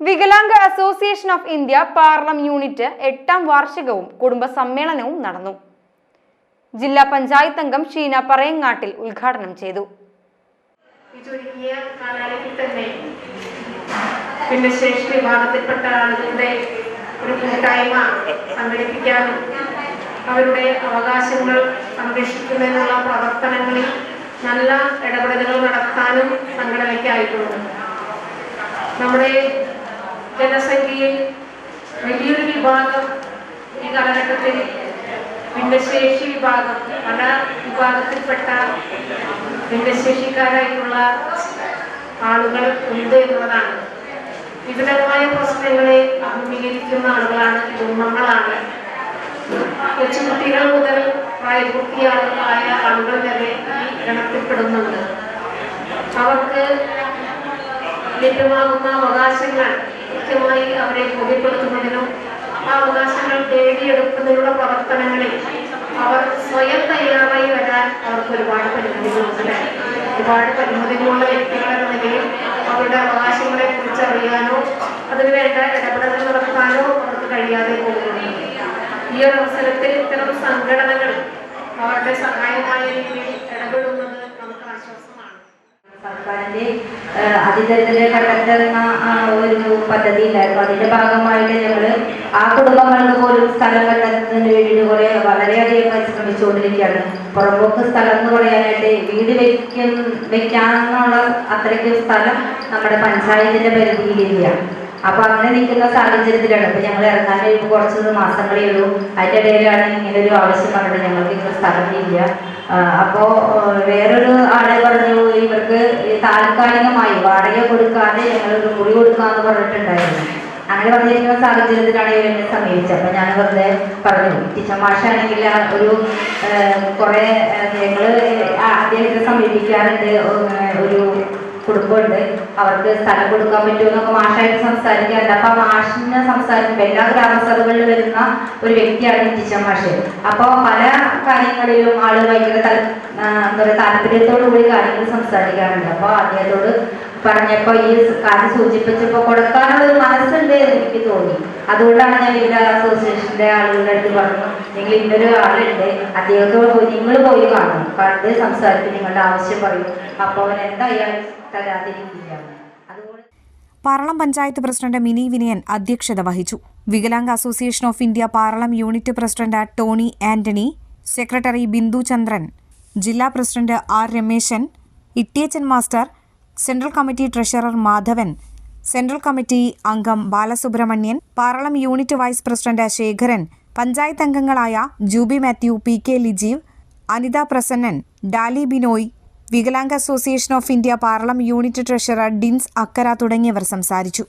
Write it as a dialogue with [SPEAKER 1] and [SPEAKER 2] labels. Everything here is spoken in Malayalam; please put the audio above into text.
[SPEAKER 1] വികലാംഗ association of India Paralam unit എട്ടാം വാർഷികവും കുടുംബ സമ്മേളനവും നടന്നു. ജില്ലാ പഞ്ചായത്ത് അംഗം ഷീന പറയങ്ങാട്ടിൽ ഉദ്ഘാടനം ചെയ്തു.
[SPEAKER 2] ഭിന്നശേഷി വിഭാഗത്തിൽപ്പെട്ട ആളുകളുടെ ഒരു കൂട്ടായ്മ സംഘടിപ്പിക്കാനും അവരുടെ അവകാശങ്ങൾ സംരക്ഷിക്കുന്നതിനുള്ള പ്രവർത്തനങ്ങളിൽ നല്ല ഇടപെടലുകൾ നടത്താനും സംഘടനയ്ക്കായിട്ടുണ്ട്. നമ്മുടെ ജനസംഖ്യയിൽ വലിയൊരു വിഭാഗം ഈ കാലഘട്ടത്തിൽ ഭിന്നശേഷി വിഭാഗം പല വിഭാഗത്തിൽപ്പെട്ട ഭിന്നശേഷിക്കാരായിട്ടുള്ള ആളുകൾ ഉണ്ട് എന്നുള്ളതാണ്. വിവിധമായ പ്രശ്നങ്ങളെ അഭിമുഖീകരിക്കുന്ന ആളുകളാണ് കുടുംബങ്ങളാണ്. കൊച്ചുകുട്ടികൾ മുതൽ പ്രായപൂർത്തിയായ ആളുകൾ വരെ ഈ ഗണത്തിൽപ്പെടുന്നുണ്ട്. അവർക്ക് ലഭ്യമാകുന്ന അവകാശങ്ങൾ കൃത്യമായി അവരെ ബോധ്യപ്പെടുത്തുന്നതിനും ആ അവകാശങ്ങൾ നേടിയെടുക്കുന്നതിനുള്ള പ്രവർത്തനങ്ങളിൽ അവർ സ്വയം തയ്യാറായി വരാൻ അവർക്ക് ഒരുപാട് പരിമിതികളുണ്ട് ഒരുപാട് പരിമിതികളുള്ള വ്യക്തികളെന്ന നിലയിൽ അവരുടെ അവകാശങ്ങളെ കുറിച്ച് അറിയാനോ അതിനുവേണ്ട ഇടപെടൽ നടത്താനോ അവർക്ക് കഴിയാതെ പോകുന്നുണ്ട്. ഈ ഒരു അവസരത്തിൽ ഇത്തരം സംഘടനകൾ അവരുടെ സഹായമായ രീതിയിൽ ഇടപെടുന്നത് നമുക്ക് ആശ്വാസമാണ്.
[SPEAKER 3] സർക്കാരിന്റെ അതിദരിദ്ര കണ്ടെത്തുന്ന ഒരു പദ്ധതി ഉണ്ടായിരുന്നു അതിന്റെ ഭാഗമായിട്ട് ഞങ്ങൾ ആ കുടുംബങ്ങൾക്ക് പോലും സ്ഥലം കണ്ടെത്തുന്നതിന് വേണ്ടിയിട്ട് കുറെ വളരെയധികം പരിശ്രമിച്ചുകൊണ്ടിരിക്കുകയാണ്. പുറമ്പോക്ക് സ്ഥലം എന്ന് പറയാനായിട്ട് വീട് വെക്കും വെക്കാന്നുള്ള അത്രയ്ക്ക് സ്ഥലം നമ്മുടെ പഞ്ചായത്തിന്റെ പരിധിയിലില്ല അപ്പൊ അങ്ങനെ നിൽക്കുന്ന സാഹചര്യത്തിലാണ് ഇപ്പൊ ഞങ്ങൾ ഇറങ്ങാൻ കഴിയുമ്പോൾ കുറച്ച് മാസങ്ങളേ ഉള്ളൂ. അതിന്റെ ഇടയിലാണ് ഇങ്ങനെ ഒരു ആവശ്യം പറഞ്ഞത് ഞങ്ങൾക്ക് ഇങ്ങനെ സ്ഥലമില്ല അപ്പോ വേറൊരു ആളെ പറഞ്ഞു ഇവർക്ക് താൽക്കാലികമായി വാടക കൊടുക്കാതെ ഞങ്ങൾക്ക് മുറി കൊടുക്കാന്ന് പറഞ്ഞിട്ടുണ്ടായിരുന്നു. അങ്ങനെ പറഞ്ഞിരിക്കുന്ന സാഹചര്യത്തിലാണ് ഇവർ എന്നെ സമീപിച്ചത്. അപ്പൊ ഞാൻ വെറുതെ പറഞ്ഞു ടീച്ചർ മാഷാണെങ്കിൽ ഒരു കുറെ ഞങ്ങൾ അദ്ദേഹത്തെ സമീപിക്കാറുണ്ട് ഒരു കുടുംബമുണ്ട്. അവർക്ക് സ്ഥലം കൊടുക്കാൻ പറ്റുമെന്നൊക്കെ മാഷായിട്ട് സംസാരിക്കാറുണ്ട്. അപ്പൊ മാഷിനെ സംസാരിക്കുമ്പോൾ എല്ലാ ഗ്രാമസഭകളിൽ വരുന്ന ഒരു വ്യക്തിയാണ് ടീച്ചർ മാഷ്. അപ്പോൾ പല കാര്യങ്ങളിലും ആൾ ഭയങ്കര തല എന്താ പറയുക താല്പര്യത്തോടു കൂടി കാര്യങ്ങൾ സംസാരിക്കാറുണ്ട്. അപ്പോൾ അദ്ദേഹത്തോട് പറഞ്ഞപ്പോ ഈ കാര്യം സൂചിപ്പിച്ചപ്പോ കൊടുക്കാനുള്ള ഒരു മനസ്സുണ്ട് എനിക്ക് തോന്നി. അതുകൊണ്ടാണ് ഞാൻ ഇവിടെ അസോസിയേഷന്റെ ആളുകളുടെ അടുത്ത് പറഞ്ഞു. നിങ്ങൾ ഇന്നൊരു ആളുണ്ട് അദ്ദേഹത്തോട് നിങ്ങൾ പോയി കാണും കണ്ട് സംസാരിക്കും. നിങ്ങളുടെ ആവശ്യം പറയും. അപ്പോൾ അവൻ എന്തായാലും തരാതിരിക്കില്ല.
[SPEAKER 4] പാറളം പഞ്ചായത്ത് പ്രസിഡന്റ് മിനി വിനയൻ അധ്യക്ഷത വഹിച്ചു. വികലാംഗ association of India Paralam unit president Tony Antony secretary Bindu Chandran ജില്ലാ president R Rameshan Ittiyachan master central committee treasurer Madhavan central committee അംഗം Balasubramanian Paralam unit vice president Sekharan panchayat അംഗങ്ങളായ Jubi Mathew P K Lijeev Anitha Prasannan Dali Binoy വികലാംഗ association of India Paralam unit treasurer Dins Akkara തുടങ്ങിയവർ സംസാരിച്ചു.